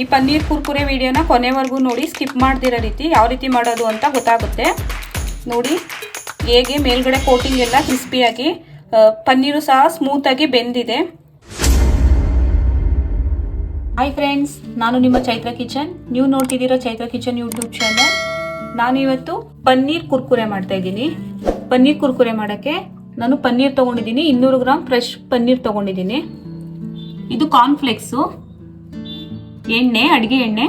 ಈ ಪನ್ನೀರ್ ಕುರ್ಕುರೆ ವಿಡಿಯೋನ ಕೊನೆವರೆಗೂ ನೋಡಿ, ಸ್ಕಿಪ್ ಮಾಡ್ದಿರೋ ರೀತಿ ಯಾವ ರೀತಿ ಮಾಡೋದು ಅಂತ ಗೊತ್ತಾಗುತ್ತೆ. ನೋಡಿ, ಹೇಗೆ ಮೇಲ್ಗಡೆ ಕೋಟಿಂಗ್ ಎಲ್ಲ ಕ್ರಿಸ್ಪಿಯಾಗಿ ಪನ್ನೀರು ಸಹ ಸ್ಮೂತಾಗಿ ಬೆಂದಿದೆ. ಹಾಯ್ ಫ್ರೆಂಡ್ಸ್ ನಾನು ನಿಮ್ಮ ಚೈತ್ರ ಕಿಚನ್. ನೀವು ನೋಡ್ತಿದ್ದೀರಾ ಚೈತ್ರ ಕಿಚನ್ ಯೂಟ್ಯೂಬ್ ಚಾನಲ್ ನಾನು ಇವತ್ತು ಪನ್ನೀರ್ ಕುರ್ಕುರೆ ಮಾಡ್ತಾ ಇದ್ದೀನಿ. ಪನ್ನೀರ್ ಕುರ್ಕುರೆ ಮಾಡೋಕ್ಕೆ ನಾನು ಪನ್ನೀರ್ ತೊಗೊಂಡಿದ್ದೀನಿ. ಇನ್ನೂರು ಗ್ರಾಮ್ ಫ್ರೆಶ್ ಪನ್ನೀರ್ ತೊಗೊಂಡಿದ್ದೀನಿ. ಇದು ಕಾರ್ನ್ಫ್ಲೆಕ್ಸು ಎಣ್ಣೆ, ಅಡುಗೆ ಎಣ್ಣೆ,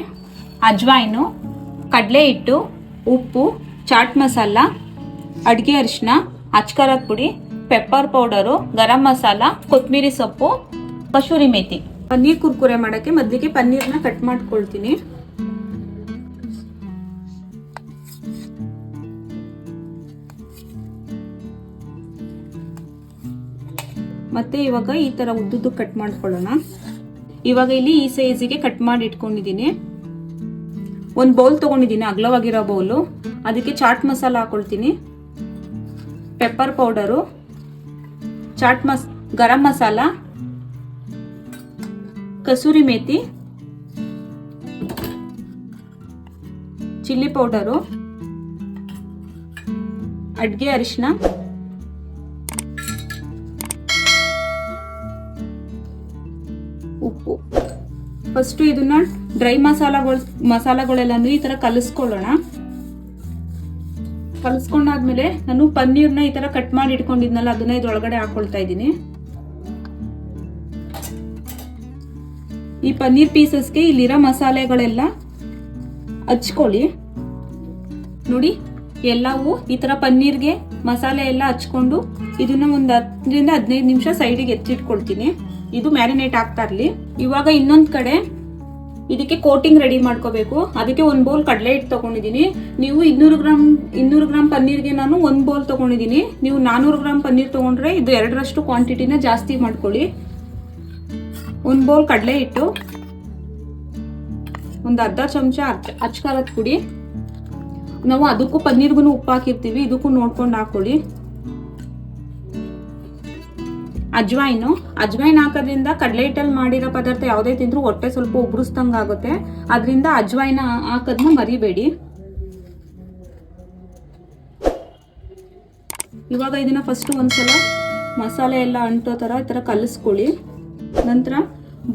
ಅಜ್ವಾಯಿನು, ಕಡಲೆ ಹಿಟ್ಟು, ಉಪ್ಪು, ಚಾಟ್ ಮಸಾಲ, ಅಡುಗೆ ಅರಿಶಿನ ಅಚ್ಕಾರದ ಪುಡಿ ಪೆಪ್ಪರ್ ಪೌಡರು ಗರಂ ಮಸಾಲ ಕೊತ್ತಂಬರಿ ಸೊಪ್ಪು ಕಸೂರಿ ಮೇಥಿ. ಪನ್ನೀರ್ ಕುರ್ಕುರೆ ಮಾಡೋಕ್ಕೆ ಮೊದಲಿಗೆ ಪನ್ನೀರ್ನ ಕಟ್ ಮಾಡ್ಕೊಳ್ತೀನಿ. ಮತ್ತೆ ಇವಾಗ ಈ ತರ ಉದ್ದುದ್ದು ಕಟ್ ಮಾಡ್ಕೊಳ್ಳೋಣ. ಇವಾಗ ಇಲ್ಲಿ ಈ ಸೈಜಿಗೆ ಕಟ್ ಮಾಡಿ ಇಟ್ಕೊಂಡಿದ್ದೀನಿ. ಒಂದು ಬೌಲ್ ತೊಗೊಂಡಿದ್ದೀನಿ, ಅಗಲವಾಗಿರೋ ಬೌಲು ಅದಕ್ಕೆ ಚಾಟ್ ಮಸಾಲ ಹಾಕೊಳ್ತೀನಿ. ಪೆಪ್ಪರ್ ಪೌಡರು ಚಾಟ್ ಮಸ್ ಗರಂ ಮಸಾಲ ಕಸೂರಿ ಮೇಥಿ ಚಿಲ್ಲಿ ಪೌಡರು ಅಡ್ಗೆ ಅರಿಶಿನ ಫಸ್ಟ್ ಇದನ್ನ ಡ್ರೈ ಮಸಾಲಗಳು ಮಸಾಲಗಳೆಲ್ಲನೂ ಈ ತರ ಕಲಿಸ್ಕೊಳ್ಳೋಣ. ಕಲಿಸ್ಕೊಂಡಾದ್ಮೇಲೆ ನಾನು ಪನ್ನೀರ್ನ ಈ ತರ ಕಟ್ ಮಾಡಿ ಇಟ್ಕೊಂಡಿದ್ನಲ್ಲ, ಅದನ್ನ ಇದ್ರೊಳಗಡೆ ಹಾಕೊಳ್ತಾ ಇದ್ದೀನಿ. ಈ ಪನ್ನೀರ್ ಪೀಸಸ್ಗೆ ಇಲ್ಲಿರೋ ಮಸಾಲೆಗಳೆಲ್ಲ ಹಚ್ಕೊಳ್ಳಿ. ನೋಡಿ, ಎಲ್ಲವೂ ಈ ತರ ಪನ್ನೀರ್ಗೆ ಮಸಾಲೆ ಎಲ್ಲ ಹಚ್ಕೊಂಡು ಇದನ್ನ ಒಂದು ಹತ್ತರಿಂದ ಹದಿನೈದು ನಿಮಿಷ ಸೈಡಿಗೆ ಎತ್ತಿಟ್ಕೊಳ್ತೀನಿ. ಇದು ಮ್ಯಾರಿನೇಟ್ ಆಗ್ತಾ ಇರ್ಲಿ. ಇವಾಗ ಇನ್ನೊಂದ್ ಕಡೆ ಇದಕ್ಕೆ ಕೋಟಿಂಗ್ ರೆಡಿ ಮಾಡ್ಕೋಬೇಕು. ಅದಕ್ಕೆ ಒಂದ್ ಬೌಲ್ ಕಡಲೆ ಹಿಟ್ಟು ತಗೊಂಡಿದ್ದೀನಿ ನೀವು ಇನ್ನೂರು ಗ್ರಾಮ್ ಇನ್ನೂರು ಗ್ರಾಮ್ ಪನ್ನೀರ್ಗೆ ನಾನು ಒಂದ್ ಬೌಲ್ ತಗೊಂಡಿದ್ದೀನಿ ನೀವು ನಾನೂರು ಗ್ರಾಮ್ ಪನ್ನೀರ್ ತಗೊಂಡ್ರೆ ಇದು ಎರಡರಷ್ಟು ಕ್ವಾಂಟಿಟಿನ ಜಾಸ್ತಿ ಮಾಡ್ಕೊಳ್ಳಿ. ಒಂದ್ ಬೌಲ್ ಕಡಲೆ ಹಿಟ್ಟು. ಒಂದು ಅರ್ಧ ಚಮಚ ಅಚ್ಕಾರದ ಪುಡಿ. ನಾವು ಅದಕ್ಕೂ ಪನ್ನೀರ್ಗು ಉಪ್ಪು ಹಾಕಿರ್ತೀವಿ. ಇದಕ್ಕೂ ನೋಡ್ಕೊಂಡು ಹಾಕೊಳ್ಳಿ. ಅಜ್ವಾಯಿನು. ಅಜ್ವಾಯಿನ್ ಹಾಕೋದ್ರಿಂದ ಕಡಲೆ ಹಿಟ್ಟಲ್ಲಿ ಮಾಡಿರೋ ಪದಾರ್ಥ ಯಾವುದೇ ತಿಂದರೂ ಹೊಟ್ಟೆ ಸ್ವಲ್ಪ ಉಬ್ರಿಸ್ದಂಗೆ ಆಗುತ್ತೆ. ಅದರಿಂದ ಅಜ್ವಾಯಿನ ಹಾಕೋದನ್ನ ಮರಿಬೇಡಿ. ಇವಾಗ ಇದನ್ನ ಫಸ್ಟ್ ಒಂದ್ಸಲ ಮಸಾಲೆ ಎಲ್ಲ ಅಂಟೋ ಥರ ಈ ಥರ ಕಲಿಸ್ಕೊಳ್ಳಿ. ನಂತರ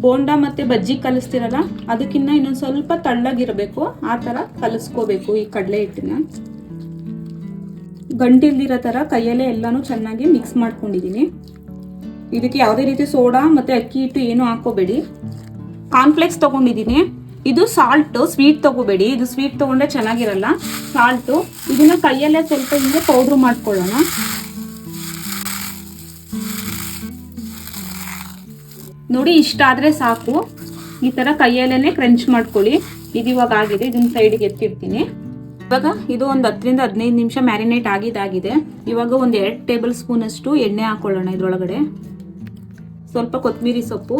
ಬೋಂಡ ಮತ್ತು ಬಜ್ಜಿ ಕಲಿಸ್ತಿರಲ್ಲ ಅದಕ್ಕಿಂತ ಇನ್ನೊಂದು ಸ್ವಲ್ಪ ತಳ್ಳಗಿರಬೇಕು. ಆ ಥರ ಕಲಿಸ್ಕೋಬೇಕು ಈ ಕಡಲೆ ಹಿಟ್ಟನ್ನ ಗಂಟಿಲ್ದಿರೋ ಥರ ಕೈಯಲ್ಲೇ ಎಲ್ಲನೂ ಚೆನ್ನಾಗಿ ಮಿಕ್ಸ್ ಮಾಡ್ಕೊಂಡಿದ್ದೀನಿ. ಇದಕ್ಕೆ ಯಾವುದೇ ರೀತಿ ಸೋಡಾ ಮತ್ತೆ ಅಕ್ಕಿ ಹಿಟ್ಟು ಏನು ಹಾಕೋಬೇಡಿ ಕಾನ್ಫ್ಲೆಕ್ಸ್ ತಗೊಂಡಿದ್ದೀನಿ. ಇದು ಸಾಲ್ಟು ಸ್ವೀಟ್ ತಗೋಬೇಡಿ. ಇದು ಸ್ವೀಟ್ ತಗೊಂಡ್ರೆ ಚೆನ್ನಾಗಿರಲ್ಲ. ಸಾಲ್ಟು ಇದನ್ನ ಕೈಯಲ್ಲೇ ಸ್ವಲ್ಪ ಹಿಂಗೆ ಪೌಡ್ರ್ ಮಾಡ್ಕೊಳ್ಳೋಣ. ನೋಡಿ, ಇಷ್ಟ ಆದ್ರೆ ಸಾಕು. ಈ ತರ ಕೈಯಲ್ಲೇನೆ ಕ್ರಂಚ್ ಮಾಡ್ಕೊಳ್ಳಿ. ಇದು ಇವಾಗ ಆಗಿದೆ. ಇದನ್ನ ಸೈಡ್ಗೆ ಎತ್ತಿರ್ತೀನಿ ಇವಾಗ ಇದು ಒಂದು ಹತ್ತರಿಂದ ಹದಿನೈದು ನಿಮಿಷ ಮ್ಯಾರಿನೇಟ್ ಆಗಿದಾಗಿದೆ ಇವಾಗ ಒಂದು ಎರಡು ಟೇಬಲ್ ಸ್ಪೂನ್ ಅಷ್ಟು ಎಣ್ಣೆ ಹಾಕೊಳ್ಳೋಣ ಇದ್ರೊಳಗಡೆ. ಸ್ವಲ್ಪ ಕೊತ್ತಂಬರಿ ಸೊಪ್ಪು.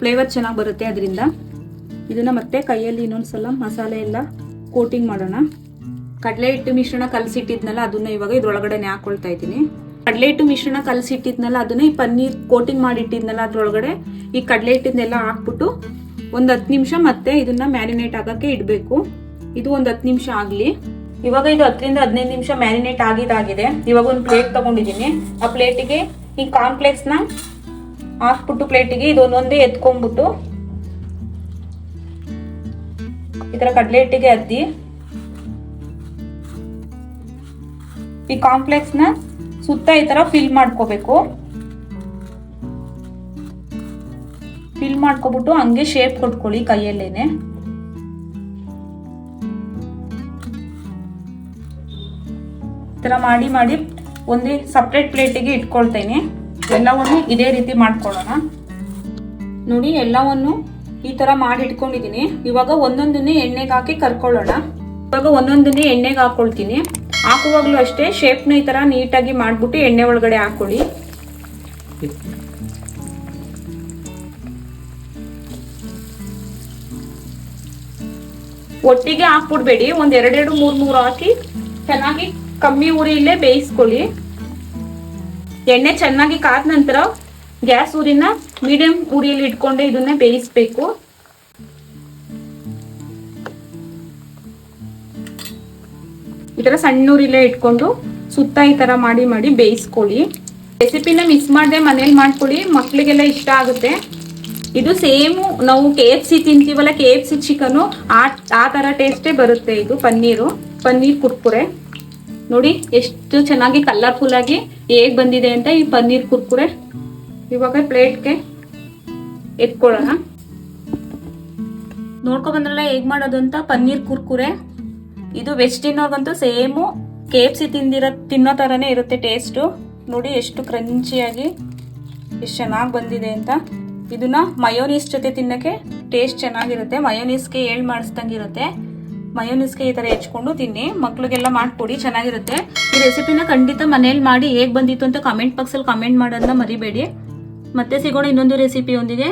ಫ್ಲೇವರ್ ಚೆನ್ನಾಗಿ ಬರುತ್ತೆ ಅದರಿಂದ. ಇದನ್ನು ಮತ್ತೆ ಕೈಯಲ್ಲಿ ಇನ್ನೊಂದ್ಸಲ ಮಸಾಲೆ ಎಲ್ಲ ಕೋಟಿಂಗ್ ಮಾಡೋಣ. ಕಡಲೆ ಹಿಟ್ಟು ಮಿಶ್ರಣ ಕಲಸಿಟ್ಟಿದ್ನಲ್ಲ, ಅದನ್ನ ಇವಾಗ ಇದ್ರೊಳಗಡೆನೆ ಹಾಕೊಳ್ತಾ ಇದ್ದೀನಿ. ಕಡಲೆ ಹಿಟ್ಟು ಮಿಶ್ರಣ ಕಲಸಿಟ್ಟಿದ್ನಲ್ಲ, ಅದನ್ನ ಈ ಪನ್ನೀರ್ ಕೋಟಿಂಗ್ ಮಾಡಿಟ್ಟಿದ್ನಲ್ಲ ಅದ್ರೊಳಗಡೆ, ಈ ಕಡಲೆ ಹಿಟ್ಟಿದ್ನೆಲ್ಲ ಹಾಕ್ಬಿಟ್ಟು ಒಂದು ಹತ್ತು ನಿಮಿಷ ಮತ್ತೆ ಇದನ್ನ ಮ್ಯಾರಿನೇಟ್ ಆಗಕ್ಕೆ ಇಡಬೇಕು. ಇದು ಒಂದು ಹತ್ತು ನಿಮಿಷ ಆಗಲಿ. ಇವಾಗ ಇದು ಹತ್ತರಿಂದ ಹದಿನೈದು ನಿಮಿಷ ಮ್ಯಾರಿನೇಟ್ ಆಗಿದಾಗಿದೆ ಇವಾಗ ಒಂದು ಪ್ಲೇಟ್ ತಗೊಂಡಿದ್ದೀನಿ. ಆ ಪ್ಲೇಟಿಗೆ ಈ ಕಾನ್ಫ್ಲೆಕ್ಸ್ನ ಹಾಕ್ಬಿಟ್ಟು ಪ್ಲೇಟಿಗೆ ಇದು ಒಂದೊಂದೇ ಎತ್ಕೊಂಡ್ಬಿಟ್ಟು ಈ ತರ ಕಡಲೆ ಹಿಟ್ಟಿಗೆ ಅದ್ದಿ. ಈ ಕಾಂಪ್ಲೆಕ್ಸ್ನ ಸುತ್ತ ಈ ತರ ಫಿಲ್ ಮಾಡ್ಕೋಬೇಕು. ಫಿಲ್ ಮಾಡ್ಕೊಬಿಟ್ಟು ಹಂಗೆ ಶೇಪ್ ಕೊಟ್ಕೊಳ್ಳಿ ಕೈಯಲ್ಲೇನೆ. ಈ ಥರ ಮಾಡಿ ಮಾಡಿ ಒಂದೇ ಸಪ್ರೇಟ್ ಪ್ಲೇಟಿಗೆ ಇಟ್ಕೊಳ್ತೇನೆ. ಎಲ್ಲವನ್ನು ಇದೇ ರೀತಿ ಮಾಡ್ಕೊಳ್ಳೋಣ. ನೋಡಿ, ಎಲ್ಲವನ್ನು ಈ ತರ ಮಾಡಿ ಇಟ್ಕೊಂಡಿದೀನಿ ಇವಾಗ ಒಂದೊಂದನ್ನೇ ಎಣ್ಣೆಗೆ ಹಾಕಿ ಕರ್ಕೊಳ್ಳೋಣ. ಇವಾಗ ಒಂದೊಂದನ್ನೇ ಎಣ್ಣೆಗೆ ಹಾಕೊಳ್ತೀನಿ. ಹಾಕುವಾಗ್ಲೂ ಅಷ್ಟೇ ಶೇಪ್ನ ಈ ತರ ನೀಟಾಗಿ ಮಾಡ್ಬಿಟ್ಟು ಎಣ್ಣೆ ಒಳಗಡೆ ಹಾಕೊಳ್ಳಿ. ಒಟ್ಟಿಗೆ ಹಾಕ್ಬಿಡ್ಬೇಡಿ. ಒಂದ್ ಎರಡೆರಡು ಮೂರ್ ಮೂರು ಹಾಕಿ ಚೆನ್ನಾಗಿ ಕಮ್ಮಿ ಉರಿಯಲ್ಲೇ ಬೇಯಿಸ್ಕೊಳ್ಳಿ. ಎಣ್ಣೆ ಚೆನ್ನಾಗಿ ಕಾದ ನಂತರ ಗ್ಯಾಸ್ ಊರಿನ ಮೀಡಿಯಂ ಉರಿಯಲ್ಲಿ ಇಟ್ಕೊಂಡೆ ಇದನ್ನ ಬೇಯಿಸ್ಬೇಕು. ಈ ತರ ಸಣ್ಣ ಉರಿಲೇ ಇಟ್ಕೊಂಡು ಸುತ್ತ ಈ ತರ ಮಾಡಿ ಮಾಡಿ ಬೇಯಿಸ್ಕೊಳ್ಳಿ. ರೆಸಿಪಿನ ಮಿಸ್ ಮಾಡದೆ ಮನೇಲಿ ಮಾಡ್ಕೊಳ್ಳಿ ಮಕ್ಕಳಿಗೆಲ್ಲ ಇಷ್ಟ ಆಗುತ್ತೆ. ಇದು ಸೇಮು ನಾವು ಕೆ ಎಫ್ ಸಿ ತಿಂತೀವಲ್ಲ ಕೆ ಎಫ್ ಸಿ ಚಿಕನು ಆ ಥರ ಟೇಸ್ಟೇ ಬರುತ್ತೆ ಇದು ಪನ್ನೀರು, ಪನ್ನೀರ್ ಕುರ್ಕುರೆ. ನೋಡಿ, ಎಷ್ಟು ಚೆನ್ನಾಗಿ ಕಲರ್ಫುಲ್ ಆಗಿ ಹೇಗ್ ಬಂದಿದೆ ಅಂತ ಈ ಪನ್ನೀರ್ ಕುರ್ಕುರೆ. ಇವಾಗ ಪ್ಲೇಟ್ಗೆ ಎತ್ಕೊಳ್ಳೋಣ. ನೋಡ್ಕೊ ಬಂದ್ರಲ್ಲ ಹೇಗ್ ಮಾಡೋದು ಅಂತ? ಪನ್ನೀರ್ ಕುರ್ಕುರೆ. ಇದು ವೆಜ್ ತಿನ್ನೋರ್ಗಂತೂ ಸೇಮು. ಕೆ ಎಫ್ ಸಿ ತಿಂದಿರೋ, ತಿನ್ನೋ ಥರನೇ ಇರುತ್ತೆ ಟೇಸ್ಟು ನೋಡಿ, ಎಷ್ಟು ಕ್ರಂಚಿಯಾಗಿ ಎಷ್ಟು ಚೆನ್ನಾಗಿ ಬಂದಿದೆ ಅಂತ. ಇದನ್ನ ಮಯೋನೀಸ್ ಜೊತೆ ತಿನ್ನಕ್ಕೆ ಟೇಸ್ಟ್ ಚೆನ್ನಾಗಿರುತ್ತೆ. ಮಯೋನೀಸ್ಗೆ ಏಳ್ ಮಾಡಿಸ್ದಂಗಿರುತ್ತೆ ಮಯೋನೀಸ್ಗೆ ಈ ತರ ಹೆಚ್ಕೊಂಡು ತಿನ್ನಿ. ಮಕ್ಳಿಗೆಲ್ಲ ಮಾಡ್ಕೊಡಿ, ಚೆನ್ನಾಗಿರುತ್ತೆ. ಈ ರೆಸಿಪಿನ ಖಂಡಿತ ಮನೇಲಿ ಮಾಡಿ ಹೇಗ್ ಬಂದಿತ್ತು ಅಂತ ಕಾಮೆಂಟ್ ಬಾಕ್ಸಲ್ಲಿ ಕಾಮೆಂಟ್ ಮಾಡೋದನ್ನ ಮರಿಬೇಡಿ. ಮತ್ತೆ ಸಿಗೋಣ ಇನ್ನೊಂದು ರೆಸಿಪಿಯೊಂದಿಗೆ